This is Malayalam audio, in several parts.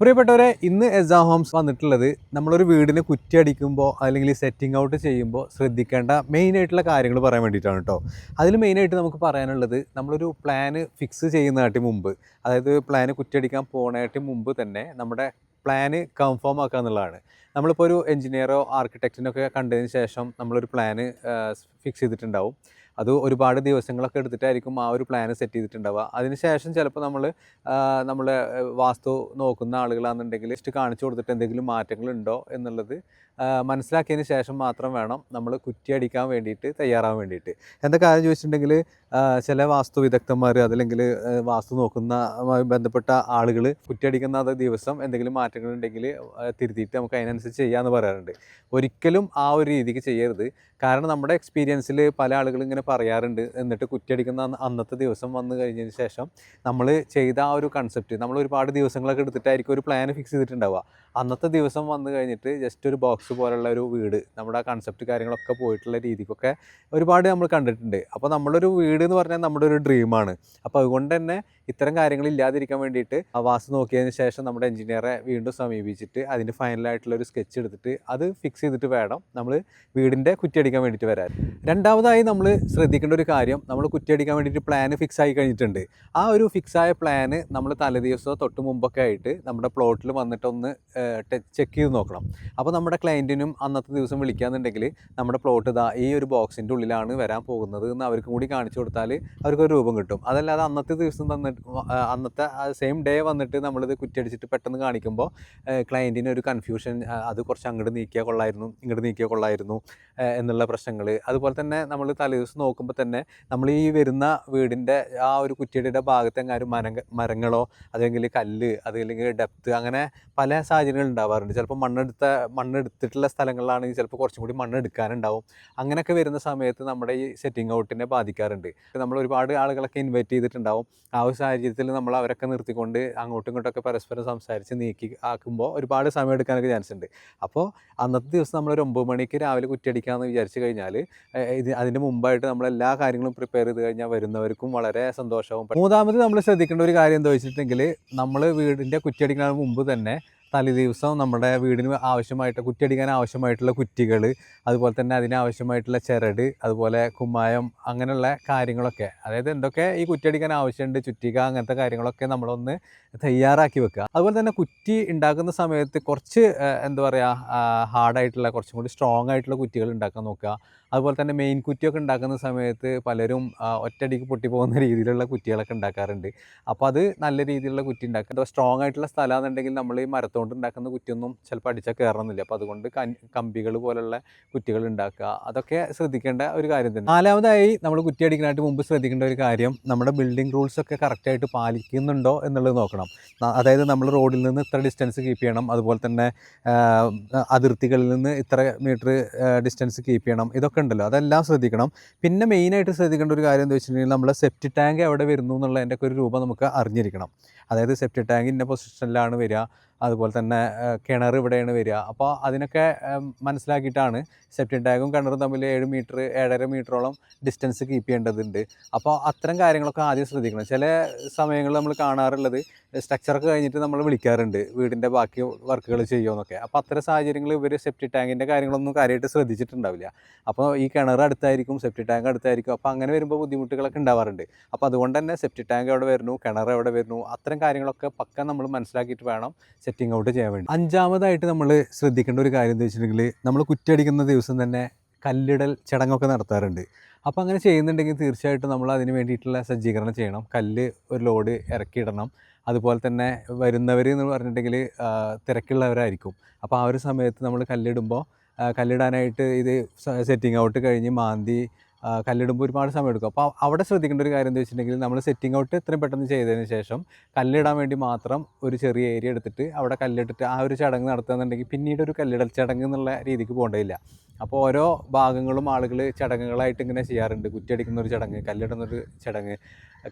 പ്രിയപ്പെട്ടവരെ ഇന്ന് എസാ ഹോംസ് വന്നിട്ടുള്ളത് നമ്മളൊരു വീടിനെ കുറ്റിയടിക്കുമ്പോൾ അല്ലെങ്കിൽ സെറ്റിംഗ് ഔട്ട് ചെയ്യുമ്പോൾ ശ്രദ്ധിക്കേണ്ട മെയിനായിട്ടുള്ള കാര്യങ്ങൾ പറയാൻ വേണ്ടിയിട്ടാണ് കേട്ടോ. അതിൽ മെയിനായിട്ട് നമുക്ക് പറയാനുള്ളത് നമ്മളൊരു പ്ലാന് ഫിക്സ് ചെയ്യുന്നതായിട്ട് മുമ്പ് അതായത് പ്ലാന് കുറ്റിയടിക്കാൻ പോണായിട്ട് മുമ്പ് തന്നെ നമ്മുടെ പ്ലാന് കൺഫേം ആക്കുക എന്നുള്ളതാണ്. നമ്മളിപ്പോൾ ഒരു എഞ്ചിനീയറോ ആർക്കിടെക്റ്റിനൊക്കെ കണ്ടതിന് ശേഷം നമ്മളൊരു പ്ലാന് ഫിക്സ് ചെയ്തിട്ടുണ്ടാവും. അത് ഒരുപാട് ദിവസങ്ങളൊക്കെ എടുത്തിട്ടായിരിക്കും ആ ഒരു പ്ലാൻ സെറ്റ് ചെയ്തിട്ടുണ്ടാവുക. അതിനുശേഷം ചിലപ്പോൾ നമ്മൾ നമ്മളെ വാസ്തു നോക്കുന്ന ആളുകളാണെന്നുണ്ടെങ്കിൽ ലിസ്റ്റ് കാണിച്ചു കൊടുത്തിട്ട് എന്തെങ്കിലും മാറ്റങ്ങളുണ്ടോ എന്നുള്ളത് മനസ്സിലാക്കിയതിന് ശേഷം മാത്രം വേണം നമ്മൾ കുറ്റിയടിക്കാൻ വേണ്ടിയിട്ട് തയ്യാറാവാൻ വേണ്ടിയിട്ട്. എന്താ കാര്യം ചോദിച്ചിട്ടുണ്ടെങ്കിൽ ചില വാസ്തു വിദഗ്ധന്മാർ അതല്ലെങ്കിൽ വാസ്തു നോക്കുന്ന ബന്ധപ്പെട്ട ആളുകൾ കുറ്റിയടിക്കുന്ന അത് ദിവസം എന്തെങ്കിലും മാറ്റങ്ങളുണ്ടെങ്കിൽ തിരുത്തിയിട്ട് നമുക്ക് അതിനനുസരിച്ച് ചെയ്യാമെന്ന് പറയാറുണ്ട്. ഒരിക്കലും ആ ഒരു രീതിക്ക് ചെയ്യരുത്. കാരണം നമ്മുടെ എക്സ്പീരിയൻസിൽ പല ആളുകളും ഇങ്ങനെ പറയാറുണ്ട്. എന്നിട്ട് കുറ്റിയടിക്കുന്ന അന്നത്തെ ദിവസം വന്നു കഴിഞ്ഞതിന് ശേഷം നമ്മൾ ചെയ്ത ആ ഒരു കൺസെപ്റ്റ് നമ്മൾ ഒരുപാട് ദിവസങ്ങളൊക്കെ എടുത്തിട്ടായിരിക്കും ഒരു പ്ലാൻ ഫിക്സ് ചെയ്തിട്ടുണ്ടാവുക. അന്നത്തെ ദിവസം വന്നു കഴിഞ്ഞിട്ട് ജസ്റ്റ് ഒരു ബോക്സ് പോലുള്ള ഒരു വീട് നമ്മുടെ ആ കൺസെപ്റ്റ് കാര്യങ്ങളൊക്കെ പോയിട്ടുള്ള രീതിക്കൊക്കെ ഒരുപാട് നമ്മൾ കണ്ടിട്ടുണ്ട്. അപ്പോൾ നമ്മളൊരു വീട് എന്ന് പറഞ്ഞാൽ നമ്മുടെ ഒരു ഡ്രീമാണ് അപ്പോൾ അതുകൊണ്ട് തന്നെ ഇത്തരം കാര്യങ്ങൾ ഇല്ലാതിരിക്കാൻ വേണ്ടിയിട്ട് ആ വാസ്തു നോക്കിയതിന് ശേഷം നമ്മുടെ എഞ്ചിനീയറെ വീണ്ടും സമീപിച്ചിട്ട് അതിന്റെ ഫൈനലായിട്ടുള്ള ഒരു സ്കെച്ച് എടുത്തിട്ട് അത് ഫിക്സ് ചെയ്തിട്ട് വേണം നമ്മൾ വീടിന്റെ കുറ്റിയടിക്കാൻ വേണ്ടിയിട്ട് വരാൻ. രണ്ടാമതായി നമ്മൾ ശ്രദ്ധിക്കേണ്ട ഒരു കാര്യം നമ്മൾ കുറ്റിയടിക്കാൻ വേണ്ടിയിട്ട് പ്ലാന് ഫിക്സ് ആയി കഴിഞ്ഞിട്ടുണ്ട്. ആ ഒരു ഫിക്സ് ആയ പ്ലാന് നമ്മൾ തലേദിവസമോ തൊട്ട് മുമ്പൊക്കെ ആയിട്ട് നമ്മുടെ പ്ലോട്ടിൽ വന്നിട്ടൊന്ന് ചെക്ക് ചെയ്ത് നോക്കണം. അപ്പോൾ നമ്മുടെ ക്ലയന്റിനും അന്നത്തെ ദിവസം വിളിക്കാന്നുണ്ടെങ്കിൽ നമ്മുടെ പ്ലോട്ട് ഇതാ ഈ ഒരു ബോക്സിന്റെ ഉള്ളിലാണ് വരാൻ പോകുന്നത് എന്ന് അവർക്കും കൂടി കാണിച്ചു കൊടുത്താൽ അവർക്കൊരു രൂപം കിട്ടും. അതല്ലാതെ അന്നത്തെ ദിവസം തന്നിട്ട് അന്നത്തെ സെയിം ഡേ വന്നിട്ട് നമ്മളിത് കുറ്റിയടിച്ചിട്ട് പെട്ടെന്ന് കാണിക്കുമ്പോൾ ക്ലയന്റിന് ഒരു കൺഫ്യൂഷൻ അത് കുറച്ച് അങ്ങോട്ട് നീക്കിയാൽ കൊള്ളായിരുന്നു ഇങ്ങോട്ട് നീക്കിയാൽ കൊള്ളായിരുന്നു എന്നുള്ള പ്രശ്നങ്ങൾ അതുപോലെ തന്നെ നമ്മൾ തലേദിവസം നോക്കുമ്പോൾ തന്നെ നമ്മൾ ഈ വരുന്ന വീടിന്റെ ആ ഒരു കുറ്റിയടിയുടെ ഭാഗത്തെങ്ങാനും മരങ്ങ മരങ്ങളോ അല്ലെങ്കിൽ കല്ല് അതല്ലെങ്കിൽ ഡെപ്ത്ത് അങ്ങനെ പല സാഹചര്യങ്ങൾ ഉണ്ടാവാറുണ്ട്. ചിലപ്പോൾ മണ്ണെടുത്ത മണ്ണെടുത്തിട്ടുള്ള സ്ഥലങ്ങളിലാണെങ്കിൽ ചിലപ്പോൾ കുറച്ചും കൂടി മണ്ണ് എടുക്കാനുണ്ടാവും അങ്ങനെയൊക്കെ വരുന്ന സമയത്ത് നമ്മുടെ ഈ സെറ്റിംഗ് ഔട്ടിനെ ബാധിക്കാറുണ്ട്. നമ്മൾ ഒരുപാട് ആളുകളൊക്കെ ഇൻവൈറ്റ് ചെയ്തിട്ടുണ്ടാവും. ആ ഒരു സാഹചര്യത്തിൽ നമ്മൾ അവരൊക്കെ നിർത്തിക്കൊണ്ട് അങ്ങോട്ടും ഇങ്ങോട്ടൊക്കെ പരസ്പരം സംസാരിച്ച് നീക്കി ആക്കുമ്പോൾ ഒരുപാട് സമയം എടുക്കാനൊക്കെ ചാൻസ് ഉണ്ട്. അപ്പോൾ അന്നത്തെ ദിവസം നമ്മൾ ഒരു ഒമ്പത് മണിക്ക് രാവിലെ കുറ്റിയടിക്കാമെന്ന് വിചാരിച്ചു കഴിഞ്ഞാൽ ഇത് അതിന് മുമ്പായിട്ട് നമ്മൾ എല്ലാ കാര്യങ്ങളും പ്രിപ്പയർ ചെയ്ത് കഴിഞ്ഞാൽ വരുന്നവർക്കും വളരെ സന്തോഷവും. മൂന്നാമത് നമ്മൾ ശ്രദ്ധിക്കേണ്ട ഒരു കാര്യം എന്താ വെച്ചിട്ടുണ്ടെങ്കിൽ നമ്മൾ വീടിന്റെ കുറ്റിയടിക്കുന്നതിന് മുമ്പ് തന്നെ തലേ ദിവസം നമ്മുടെ വീടിന് ആവശ്യമായിട്ട് കുറ്റിയടിക്കാൻ ആവശ്യമായിട്ടുള്ള കുറ്റികൾ അതുപോലെ തന്നെ അതിനാവശ്യമായിട്ടുള്ള ചിരട് അതുപോലെ കുമ്മായം അങ്ങനെയുള്ള കാര്യങ്ങളൊക്കെ. അതായത് എന്തൊക്കെ ഈ കുറ്റിയടിക്കാൻ ആവശ്യമുണ്ട് ചുറ്റിക അങ്ങനത്തെ കാര്യങ്ങളൊക്കെ നമ്മളൊന്ന് തയ്യാറാക്കി വെക്കുക. അതുപോലെ തന്നെ കുറ്റി ഉണ്ടാക്കുന്ന സമയത്ത് കുറച്ച് എന്താ പറയുക ഹാർഡായിട്ടുള്ള കുറച്ചും കൂടി സ്ട്രോങ് ആയിട്ടുള്ള കുറ്റികൾ ഉണ്ടാക്കാൻ നോക്കുക. അതുപോലെ തന്നെ മെയിൻ കുറ്റിയൊക്കെ ഉണ്ടാക്കുന്ന സമയത്ത് പലരും ഒറ്റയടിക്ക് പൊട്ടിപ്പോകുന്ന രീതിയിലുള്ള കുറ്റികളൊക്കെ ഉണ്ടാക്കാറുണ്ട്. അപ്പോൾ അത് നല്ല രീതിയിലുള്ള കുറ്റി ഉണ്ടാക്കുക. സ്ട്രോങ് ആയിട്ടുള്ള സ്ഥലമാണെന്നുണ്ടെങ്കിൽ നമ്മൾ ഈ മരത്തോണ്ട് ഉണ്ടാക്കുന്ന കുറ്റിയൊന്നും ചിലപ്പോൾ അടിച്ചാൽ കയറണമെന്നില്ല അപ്പോൾ അതുകൊണ്ട് കമ്പികൾ പോലുള്ള കുറ്റികൾ ഉണ്ടാക്കുക. അതൊക്കെ ശ്രദ്ധിക്കേണ്ട ഒരു കാര്യം തന്നെ. നാലാമതായി നമ്മൾ കുറ്റി അടിക്കാനായിട്ട് മുമ്പ് ശ്രദ്ധിക്കേണ്ട ഒരു കാര്യം നമ്മുടെ ബിൽഡിംഗ് റൂൾസ് ഒക്കെ കറക്റ്റായിട്ട് പാലിക്കുന്നുണ്ടോ എന്നുള്ളത് നോക്കണം. അതായത് നമ്മൾ റോഡിൽ നിന്ന് ഇത്ര ഡിസ്റ്റൻസ് കീപ്പ് ചെയ്യണം. അതുപോലെ തന്നെ അതിർത്തികളിൽ നിന്ന് ഇത്ര മീറ്റർ ഡിസ്റ്റൻസ് കീപ്പ് ചെയ്യണം. ഇതൊക്കെ ഉണ്ടല്ലോ. അതെല്ലാം ശ്രദ്ധിക്കണം. പിന്നെ മെയിനായിട്ട് ശ്രദ്ധിക്കേണ്ട ഒരു കാര്യം എന്താ വെച്ചിട്ടുണ്ടെങ്കിൽ നമ്മൾ സെപ്റ്റി ടാങ്ക് എവിടെ വരുന്നു എന്നുള്ളതിന്റെ ഒക്കെ ഒരു രൂപം നമുക്ക് അറിഞ്ഞിരിക്കണം. അതായത് സെപ്റ്റി ടാങ്ക് ഇന്ന പൊസിഷനിലാണ് വരിക. അതുപോലെ തന്നെ കിണർ ഇവിടെയാണ് വരിക. അപ്പോൾ അതിനൊക്കെ മനസ്സിലാക്കിയിട്ടാണ് സെപ്റ്റി ടാങ്കും കിണറും തമ്മിൽ ഏഴ് മീറ്റർ ഏഴര മീറ്ററോളം ഡിസ്റ്റൻസ് കീപ്പ് ചെയ്യേണ്ടതുണ്ട്. അപ്പോൾ അത്തരം കാര്യങ്ങളൊക്കെ ആദ്യം ശ്രദ്ധിക്കണം. ചില സമയങ്ങളിൽ നമ്മൾ കാണാറുള്ളത് സ്ട്രക്ചറൊക്കെ കഴിഞ്ഞിട്ട് നമ്മൾ വിളിക്കാറുണ്ട് വീടിന്റെ ബാക്കി വർക്കുകൾ ചെയ്യുമെന്നൊക്കെ അപ്പോൾ അത്തരം സാഹചര്യങ്ങൾ ഇവർ സെപ്റ്റി ടാങ്കിന്റെ കാര്യങ്ങളൊന്നും കാര്യമായിട്ട് ശ്രദ്ധിച്ചിട്ടുണ്ടാവില്ല. അപ്പോൾ ഈ കിണർ അടുത്തായിരിക്കും സെപ്റ്റി ടാങ്ക് അടുത്തായിരിക്കും. അപ്പോൾ അങ്ങനെ വരുമ്പോൾ ബുദ്ധിമുട്ടുകളൊക്കെ ഉണ്ടാവാറുണ്ട്. അപ്പോൾ അതുകൊണ്ട് തന്നെ സെപ്റ്റി ടാങ്ക് എവിടെ വരുന്നു കിണർ എവിടെ വരുന്നു അത്തരം കാര്യങ്ങളൊക്കെ പക്ക നമ്മൾ മനസ്സിലാക്കിയിട്ട് വേണം സെറ്റിംഗ് ഔട്ട് ചെയ്യാൻ വേണ്ടി. അഞ്ചാമതായിട്ട് നമ്മൾ ശ്രദ്ധിക്കേണ്ട ഒരു കാര്യം എന്താ വെച്ചിട്ടുണ്ടെങ്കിൽ നമ്മൾ കുറ്റടിക്കുന്ന ദിവസം തന്നെ കല്ലിടൽ ചടങ്ങൊക്കെ നടത്താറുണ്ട്. അപ്പോൾ അങ്ങനെ ചെയ്യുന്നുണ്ടെങ്കിൽ തീർച്ചയായിട്ടും നമ്മൾ അതിന് വേണ്ടിയിട്ടുള്ള സജ്ജീകരണം ചെയ്യണം. കല്ല് ഒരു ലോഡ് ഇറക്കിയിടണം. അതുപോലെ തന്നെ വരുന്നവർ എന്ന് പറഞ്ഞിട്ടുണ്ടെങ്കിൽ തിരക്കുള്ളവരായിരിക്കും. അപ്പോൾ ആ ഒരു സമയത്ത് നമ്മൾ കല്ലിടുമ്പോൾ കല്ലിടാനായിട്ട് ഇത് സെറ്റിംഗ് ഔട്ട് കഴിഞ്ഞ് മാന്തി കല്ലിടുമ്പോൾ ഒരുപാട് സമയം എടുക്കും അപ്പോൾ അവിടെ ശ്രദ്ധിക്കേണ്ട ഒരു കാര്യം എന്താ വെച്ചിട്ടുണ്ടെങ്കിൽ നമ്മൾ സെറ്റിംഗ് ഔട്ട് എത്രയും പെട്ടെന്ന് ചെയ്തതിന് ശേഷം കല്ലിടാൻ വേണ്ടി മാത്രം ഒരു ചെറിയ ഏരിയ എടുത്തിട്ട് അവിടെ കല്ലിട്ടിട്ട് ആ ഒരു ചടങ്ങ് നടത്തുകയെന്നുണ്ടെങ്കിൽ പിന്നീട് ഒരു കല്ലിടൽ ചടങ്ങ് എന്നുള്ള രീതിക്ക് പോകേണ്ടതില്ല. അപ്പോൾ ഓരോ ഭാഗങ്ങളും ആളുകൾ ചടങ്ങുകളായിട്ട് ഇങ്ങനെ ചെയ്യാറുണ്ട്. കുറ്റിയടിക്കുന്ന ഒരു ചടങ്ങ് കല്ലിടുന്ന ഒരു ചടങ്ങ്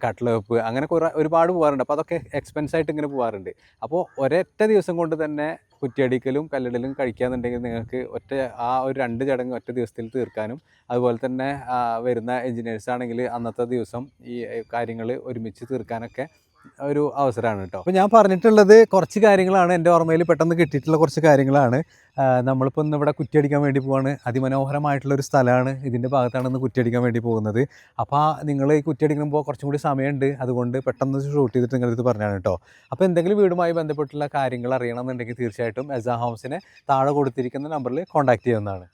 കട്ടിൽ വെപ്പ് അങ്ങനെ കുറേ ഒരുപാട് പോകാറുണ്ട്. അപ്പോൾ അതൊക്കെ എക്സ്പെൻസായിട്ട് ഇങ്ങനെ പോകാറുണ്ട്. അപ്പോൾ ഒരൊറ്റ ദിവസം കൊണ്ട് തന്നെ കുറ്റിയടിക്കലും കല്ലിടലും കഴിക്കാന്നുണ്ടെങ്കിൽ നിങ്ങൾക്ക് ഒറ്റ ആ ഒരു രണ്ട് ചടങ്ങ് ഒറ്റ ദിവസത്തിൽ തീർക്കാനും അതുപോലെ തന്നെ വരുന്ന എഞ്ചിനീയേഴ്സ് ആണെങ്കിൽ അന്നത്തെ ദിവസം ഈ കാര്യങ്ങൾ ഒരുമിച്ച് തീർക്കാനൊക്കെ ഒരു അവസരമാണ് കേട്ടോ. അപ്പോൾ ഞാൻ പറഞ്ഞിട്ടുള്ളത് കുറച്ച് കാര്യങ്ങളാണ് എന്റെ ഓർമ്മയിൽ പെട്ടെന്ന് കിട്ടിയിട്ടുള്ള കുറച്ച് കാര്യങ്ങളാണ്. നമ്മളിപ്പോൾ ഇന്ന് ഇവിടെ കുറ്റിയടിക്കാൻ വേണ്ടി പോവാണ്. അതിമനോഹരമായിട്ടുള്ള ഒരു സ്ഥലമാണ്. ഇതിന്റെ ഭാഗത്താണ് ഇന്ന് കുറ്റിയടിക്കാൻ വേണ്ടി പോകുന്നത്. അപ്പോൾ നിങ്ങൾ ഈ കുറ്റിയടിക്കുമ്പോൾ കുറച്ചും കൂടി സമയമുണ്ട്. അതുകൊണ്ട് പെട്ടെന്ന് ഷൂട്ട് ചെയ്തിട്ട് നിങ്ങളുടെ അടുത്ത് പറഞ്ഞാണ് കേട്ടോ. അപ്പോൾ എന്തെങ്കിലും വീടുമായി ബന്ധപ്പെട്ടുള്ള കാര്യങ്ങൾ അറിയണമെന്നുണ്ടെങ്കിൽ തീർച്ചയായിട്ടും എസ ഹോംസിനെ താഴെ കൊടുത്തിരിക്കുന്ന നമ്പറിൽ കോൺടാക്ട് ചെയ്യുന്നതാണ്